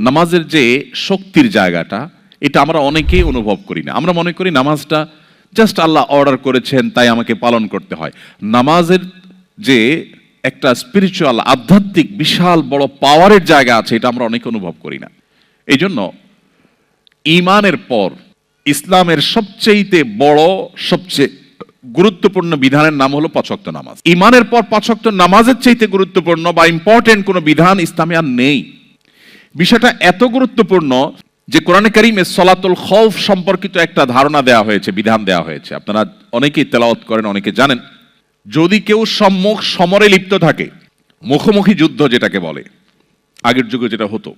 নামাজের যে শক্তির জায়গাটা, এটা আমরা অনেকেই অনুভব করি না। আমরা মনে করি নামাজটা জাস্ট আল্লাহ অর্ডার করেছেন, তাই আমাকে পালন করতে হয়। নামাজের যে একটা স্পিরিচুয়াল আধ্যাত্মিক, বিশাল বড় পাওয়ারের জায়গা আছে, এটা আমরা অনেকে অনুভব করি না। এই জন্য ইমানের পর ইসলামের সবচেয়েতে বড়, সবচেয়ে গুরুত্বপূর্ণ বিধানের নাম হলো পাঁচক্ত নামাজ। ইমানের পর পাঁচক্ত নামাজের চাইতে গুরুত্বপূর্ণ বা ইম্পর্টেন্ট কোনো বিধান ইসলামে আর নেই। বিষয়টা এত গুরুত্বপূর্ণ যে কোরআনে কারিমে সলাতুল খৌফ সম্পর্কিত একটা ধারণা দেওয়া হয়েছে, বিধান দেওয়া হয়েছে। আপনারা অনেকেই তেলাওয়াত করেন, অনেকে জানেন। যদি কেউ সম্মুখ সমরে লিপ্ত থাকে, মুখোমুখি যুদ্ধ যেটাকে বলে, আগের যুগে যেটা হতো,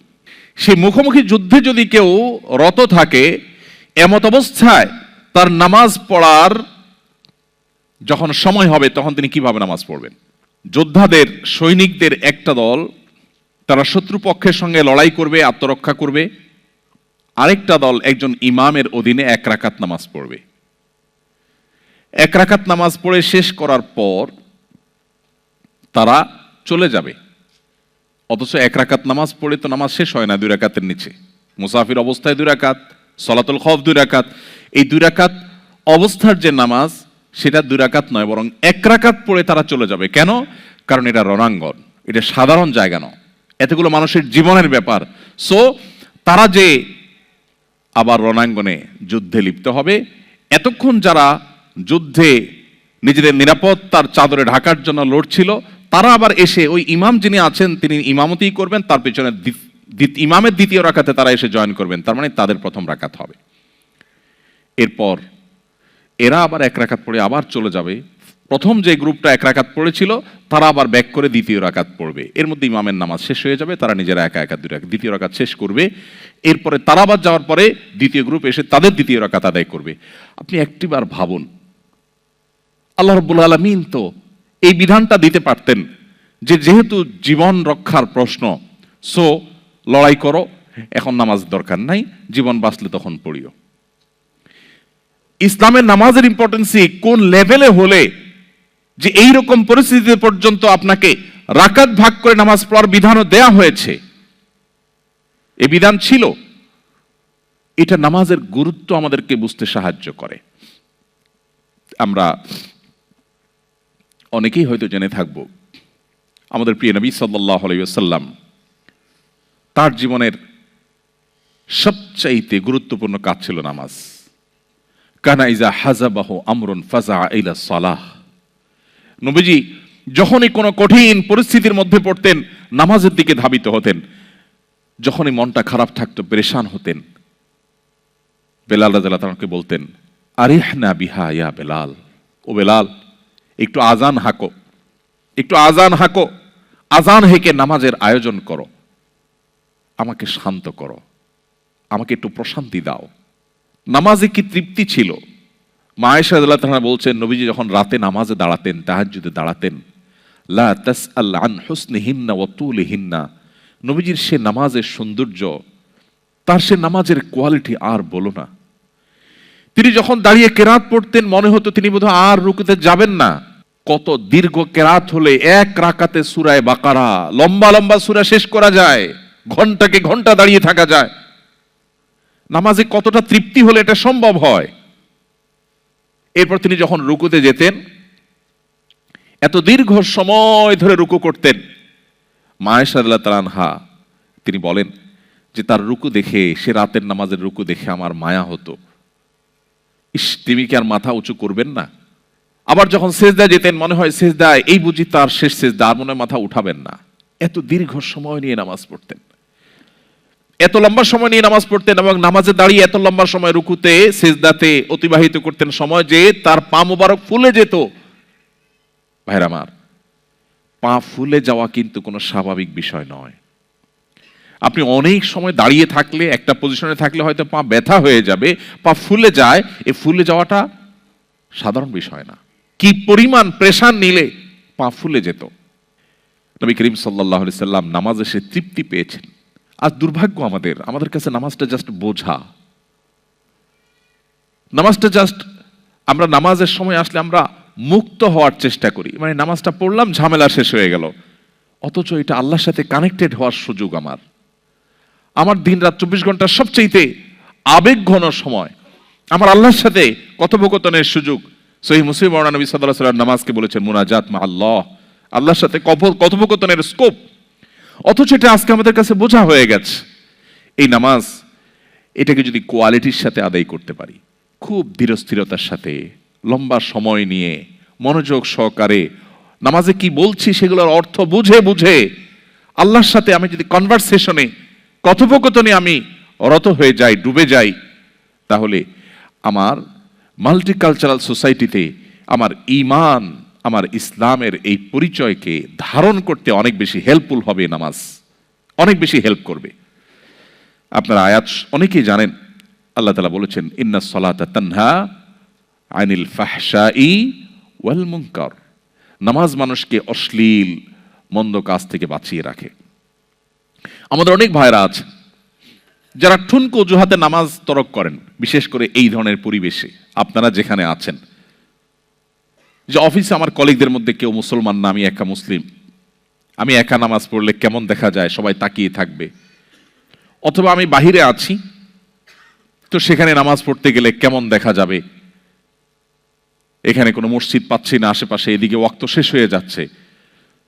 সেই মুখোমুখি যুদ্ধে যদি কেউ রত থাকে, এমত অবস্থায় তার নামাজ পড়ার যখন সময় হবে, তখন তিনি কীভাবে নামাজ পড়বেন? যোদ্ধাদের, সৈনিকদের একটা দল তারা শত্রুপক্ষের সঙ্গে লড়াই করবে, আত্মরক্ষা করবে। আরেকটা দল একজন ইমামের অধীনে এক রাকাত নামাজ পড়বে। এক রাকাত নামাজ পড়ে শেষ করার পর তারা চলে যাবে। অথচ এক রাকাত নামাজ পড়ে তো নামাজ শেষ হয় না দুই রাকাতের নিচে। মুসাফির অবস্থায় দুই রাকাত, সলাতুল খফ দুই রাকাত। এই দুই রাকাত অবস্থার যে নামাজ, সেটা দুই রাকাত নয়, বরং এক রাকাত পড়ে তারা চলে যাবে। কেন? কারণ এটা রণাঙ্গন, এটা সাধারণ জায়গা নয়। এতগুলো মানুষের জীবনের ব্যাপার। সো তারা যে আবার রণাঙ্গনে যুদ্ধে লিপ্ত হবে, এতক্ষণ যারা যুদ্ধে নিজেদের নিরাপত্তার চাদরে ঢাকার জন্য লড়ছিল, তারা আবার এসে ওই ইমাম যিনি আছেন, তিনি ইমামতি করবেন, তার পেছনে ইমামের দ্বিতীয় রাকাতে তারা এসে জয়েন করবেন। তার মানে তাদের প্রথম রাকাত হবে। এরপর এরা আবার এক রাকাত পড়ে আবার চলে যাবে। প্রথম যে গ্রুপটা এক রাকাত পড়েছিল, তারা আবার ব্যাক করে দ্বিতীয় রাকাত পড়বে। এর মধ্যে ইমামের নামাজ শেষ হয়ে যাবে, তারা নিজেরা একা একা দুই দ্বিতীয় রাকাত শেষ করবে। এরপরে তারা আবার যাওয়ার পরে দ্বিতীয় গ্রুপ এসে তাদের দ্বিতীয় রাকাত আদায় করবে। আপনি একটিবার ভাবুন, আল্লাহ রব্বুল আলমিন তো এই বিধানটা দিতে পারতেন যে যেহেতু জীবন রক্ষার প্রশ্ন, সো লড়াই করো, এখন নামাজ দরকার নাই, জীবন বাঁচলে তখন পড়িও। ইসলামের নামাজের ইম্পর্টেন্সি কোন লেভেলে হলে যে এই রকম পরিস্থিতি পর্যন্ত আপনাকে রাকাত ভাগ করে নামাজ পড়ার বিধানও দেয়া হয়েছে। এ বিধান ছিল। এটা নামাজের গুরুত্ব আমাদেরকে বুঝতে সাহায্য করে। আমরা অনেকেই হয়তো জেনে থাকব, আমাদের প্রিয় নবী সাল্লাহ আলাইসাল্লাম তার জীবনের সবচাইতে গুরুত্বপূর্ণ কাজ ছিল নামাজ। কানা ইজা হাজাবাহ আমরুন ফাজা ইলা সালাহ। নবীজি, যখনই কোনো কঠিন পরিস্থিতির মধ্যে পড়তেন, নামাজের দিকে ধাবিত হতেন, যখনই মনটা খারাপ থাকতো, পেরেশান হতেন, বেলাল রাজাল্লাহ তাকে বলতেন আরিহ না বিহা ইয়া বেলাল। ও বেলাল, একটু আজান হাঁকো, একটু আজান হাকো আজান হেকে নামাজের আয়োজন করো, আমাকে শান্ত করো, আমাকে একটু প্রশান্তি দাও। নামাজে কি তৃপ্তি ছিল? মায়েশা তাহা বলছেন, নবীজি যখন রাতে নামাজে দাঁড়াতেন, তাহাজ্জুদে দাঁড়াতেন, লা তাস আন হুসনিহিন্না ও তুলিহিন্না। নবীজির সে নামাজের সৌন্দর্য, তার সে নামাজের কোয়ালিটি আর বলো না। তিনি যখন দাঁড়িয়ে কেরাত পড়তেন, মনে হতো তিনি বোধহয় আর রুকুতে যাবেন না। কত দীর্ঘ কেরাত হলে এক রাকাতে সুরায় বাকারা, লম্বা লম্বা সুরা শেষ করা যায়, ঘন্টাকে ঘণ্টা দাঁড়িয়ে থাকা যায়। নামাজে কতটা তৃপ্তি হলে এটা সম্ভব হয়? এরপর তিনি যখন রুকুতে যেতেন, এত দীর্ঘ সময় ধরে রুকু করতেন মায়েশাল্লাহ তালানহা তিনি বলেন যে তার রুকু দেখে, সে রাতের নামাজের রুকু দেখে আমার মায়া হতো। ইস, তিনি কি আর মাথা উঁচু করবেন না? আবার যখন সেজদায় যেতেন, মনে হয় সেজদায়, এই বুঝি তার শেষ সেজদা, আর মনে হয় মাথা উঠাবেন না। এত দীর্ঘ সময় নিয়ে নামাজ পড়তেন। এত লম্বা সময় নিয়ে নামাজ পড়তেন এবং নামাজে দাঁড়িয়ে এত লম্বা সময় রুকুতে সেজদাতে অতিবাহিত করতেন সময় যে তার পা মোবারক ফুলে যেত। ভাইরা আমার, পা ফুলে যাওয়া কিন্তু কোনো স্বাভাবিক বিষয় নয়। আপনি অনেক সময় দাঁড়িয়ে থাকলে, একটা পজিশনে থাকলে হয়তো পা ব্যথা হয়ে যাবে, পা ফুলে যায়, এ ফুলে যাওয়াটা সাধারণ বিষয় না। কি পরিমাণ প্রেশার নিলে পা ফুলে যেত। নবী করিম সাল্লাহ সাল্লাম নামাজে সে তৃপ্তি পেয়েছেন। আজ দুর্ভাগ্য আমাদের। আমাদের কাছে নামাজটা জাস্ট বোঝা। নামাজটা জাস্ট আমরা নামাজের সময় আসলে আমরা মুক্ত হওয়ার চেষ্টা করি। মানে নামাজটা পড়লাম, ঝামেলা শেষ হয়ে গেল। অথচ এটা আল্লাহর সাথে কানেক্টেড হওয়ার সুযোগ আমার। আমার দিন রাত চব্বিশ ঘণ্টা সবচেয়েতে আবেগ ঘন সময়। আমার আল্লাহর সাথে কথোপকথনের সুযোগ। সহি মুসলিম বর্ণা নবী সাল্লাহ সাল্লাম নামাজকে বলেছেন মুনাজাত মা আল্লাহ। আল্লাহর সাথে কথো- কথোপকথনের স্কোপ অথচ এটা আজকে আমাদের কাছে বোঝা হয়ে গেছে। এই নামাজ, এটাকে যদি কোয়ালিটির সাথে আদায় করতে পারি, খুব ধীরস্থিরতার সাথে, লম্বা সময় নিয়ে, মনোযোগ সহকারে, নামাজে কি বলছি সেগুলোর অর্থ বুঝে বুঝে, আল্লাহর সাথে আমি যদি কনভারসেশনে কথোপকথনে আমি রত হয়ে যাই, ডুবে যাই, তাহলে আমার মাল্টিকালচারাল সোসাইটিতে আমার ইমান আমার ইসলামের এই পরিচয়কে ধারণ করতে অনেক বেশি হেল্পফুল হবে নামাজ। অনেক বেশি হেল্প করবে। আপনারা আয়াত অনেকেই জানেন, আল্লাহ তালা বলেছেন, ইন্না সলাতা তানহা আনিল ফাহশাই ওয়াল মুনকার। নামাজ মানুষকে অশ্লীল, মন্দ কাজ থেকে বাঁচিয়ে রাখে। আমাদের অনেক ভাইরা আছে যারা ঠুনকো অজুহাতে নামাজ তরক করেন, বিশেষ করে এই ধরনের পরিবেশে। আপনারা যেখানে আছেন যে অফিসে আমার কলিগদের মধ্যে কেউ মুসলমান না, আমি একা মুসলিম। আমি একা নামাজ পড়লে কেমন দেখা যায়? সবাই তাকিয়ে থাকবে। অথবা আমি বাহিরে আছি, তো সেখানে নামাজ পড়তে গেলে কেমন দেখা যাবে? এখানে কোনো মসজিদ পাচ্ছি না, আশেপাশে এদিকে ওয়াক্ত শেষ হয়ে যাচ্ছে।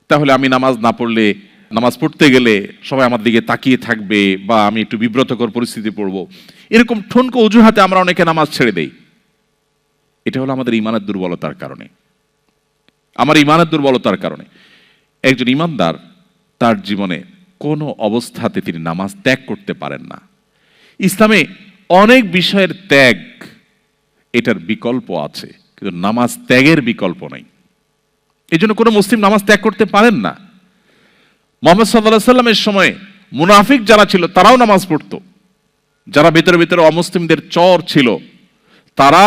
তাহলে আমি নামাজ না পড়লে, নামাজ পড়তে গেলে সবাই আমার দিকে তাকিয়ে থাকবে বা আমি একটু বিব্রতকর পরিস্থিতি পড়ব। এরকম ঠনকো অজুহাতে আমরা অনেকে নামাজ ছেড়ে দেই। এটা হলো আমাদের ইমানের দুর্বলতার কারণে। আমার ইমানের দুর্বলতার কারণে। একজন ইমানদার তার জীবনে কোনো অবস্থাতে তিনি নামাজ ত্যাগ করতে পারেন না। ইসলামে অনেক বিষয়ের ত্যাগ এটার বিকল্প আছে, কিন্তু নামাজ ত্যাগের বিকল্প নেই। এই জন্য কোনো মুসলিম নামাজ ত্যাগ করতে পারেন না। মোহাম্মদ সাল্লাহ সাল্লামের সময় মুনাফিক যারা ছিল, তারাও নামাজ পড়তো। যারা ভেতরে ভেতরে অমুসলিমদের চর ছিল, তারা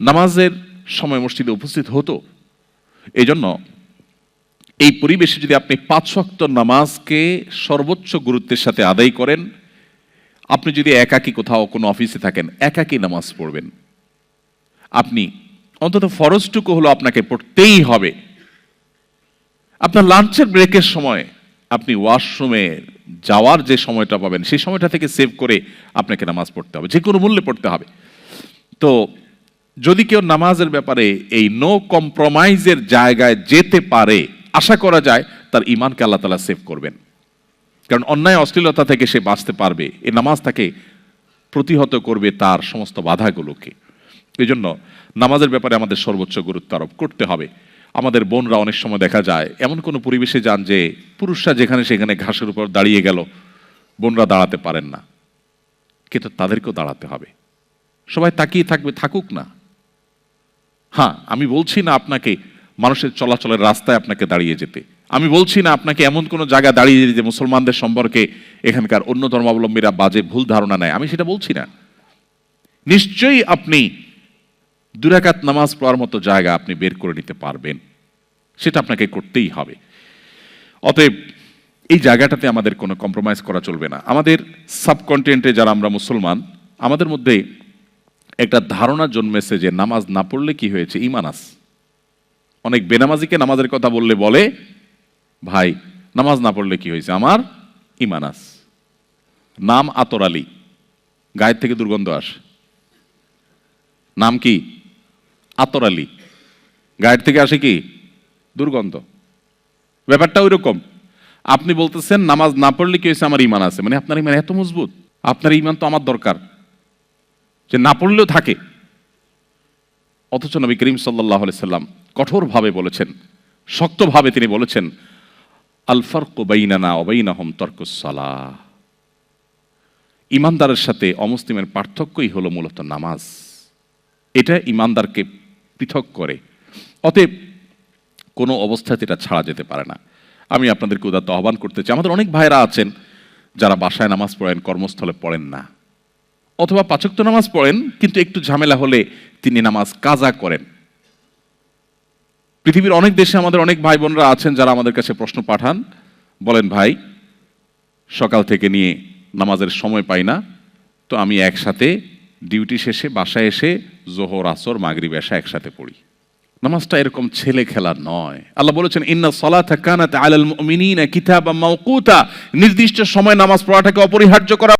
নামাজের সময় মসজিদে উপস্থিত হতো। এই জন্য এই পরিবেশে যদি আপনি পাঁচ ওয়াক্ত নামাজকে সর্বোচ্চ গুরুত্বের সাথে আদায় করেন, আপনি যদি একাকী কোথাও কোনো অফিসে থাকেন, একাকী নামাজ পড়বেন। আপনি অন্তত ফরজটুকু হলো আপনাকে পড়তেই হবে। আপনার লাঞ্চের ব্রেকের সময় আপনি ওয়াশরুমে যাওয়ার যে সময়টা পাবেন, সেই সময়টা থেকে সেভ করে আপনাকে নামাজ পড়তে হবে, যে কোনো মূল্যে পড়তে হবে। তো যদি কেউ নামাজের ব্যাপারে এই নো কম্প্রোমাইজের জায়গায় যেতে পারে, আশা করা যায় তার ইমানকে আল্লাহ তালা সেভ করবেন। কারণ অন্যায়, অশ্লীলতা থেকে সে বাঁচতে পারবে, এই নামাজ তাকে প্রতিহত করবে তার সমস্ত বাধাগুলোকে। এই জন্য নামাজের ব্যাপারে আমাদের সর্বোচ্চ গুরুত্ব আরোপ করতে হবে। আমাদের বোনরা অনেক সময় দেখা যায়, এমন কোনো পরিবেশে যান যে পুরুষরা যেখানে সেখানে ঘাসের উপর দাঁড়িয়ে গেল, বোনরা দাঁড়াতে পারেন না। কিন্তু তাদেরকেও দাঁড়াতে হবে। সবাই তাকিয়ে থাকবে, থাকুক না। হ্যাঁ আমি বলছি না আপনাকে মানুষের চলাচলের রাস্তায় আপনাকে দাঁড়িয়ে যেতে। আমি বলছি না আপনাকে এমন কোনো জায়গা দাঁড়িয়ে যেতে যে মুসলমানদের সম্পর্কে এখানকার অন্য ধর্মাবলম্বীরা বাজে ভুল ধারণা নেয়। আমি সেটা বলছি না। নিশ্চয়ই আপনি দুরাকাত নামাজ পড়ার মতো জায়গা আপনি বের করে নিতে পারবেন। সেটা আপনাকে করতেই হবে। অতএব এই জায়গাটাতে আমাদের কোনো কম্প্রোমাইজ করা চলবে না। আমাদের সাবকন্টিনেন্টে যারা আমরা মুসলমান, আমাদের মধ্যে একটা ধারণা জন্মেছে যে নামাজ না পড়লে কি হয়েছে? ইমানাস অনেক বেনামাজিকে নামাজের কথা বললে বলে, ভাই, নামাজ না পড়লে কি হয়েছে? আমার ইমানাস নাম আতর আলী। গায়ের থেকে দুর্গন্ধ আসে। নাম কি? আতর আলী। গায়ের থেকে আসে কি? দুর্গন্ধ। ব্যাপারটা ওই রকম আপনি বলতেছেন, নামাজ না পড়লে কি হয়েছে? আমার ইমান আছে। মানে আপনার ইমান এত মজবুত। আপনার ইমান তো আমার দরকার। যে না পড়লেও থাকে। অথচ নবী করিম সাল্লাহ সাল্লাম কঠোরভাবে বলেছেন, শক্তভাবে তিনি বলেছেন আলফার কোবাইনানা অবাইনাহম তর্কসালা ইমানদারের সাথে অমুসলিমের পার্থক্যই হলো মূলত নামাজ। এটা ইমানদারকে পৃথক করে। অতএব কোনো অবস্থাতে এটা ছাড়া যেতে পারে না। আমি আপনাদেরকে উদাত্ত আহ্বান করতে চাই। আমাদের অনেক ভাইরা আছেন যারা বাসায় নামাজ পড়েন, কর্মস্থলে পড়েন না। অথবা পাচক্ত নামাজ পড়েন, কিন্তু একটু ঝামেলা হলে তিনি নামাজ কাজা করেন। পৃথিবীর অনেক দেশে আমাদের অনেক ভাই বোনরা আছেন যারা আমাদের কাছে প্রশ্ন পাঠান, বলেন, ভাই, সকাল থেকে নিয়ে নামাজের সময় পাই না, তো আমি একসাথে ডিউটি শেষে বাসায় এসে জোহর, আসর, মাগরিব এসা একসাথে পড়ি। নামাজটা এরকম ছেলে খেলা নয়। আল্লাহ বলেছেন, ইন্না সালাতা কানাত আলাল মুমিনিনা কিতাবাম মাওকুতা। নির্দিষ্ট সময় নামাজ পড়াটাকে অপরিহার্য করা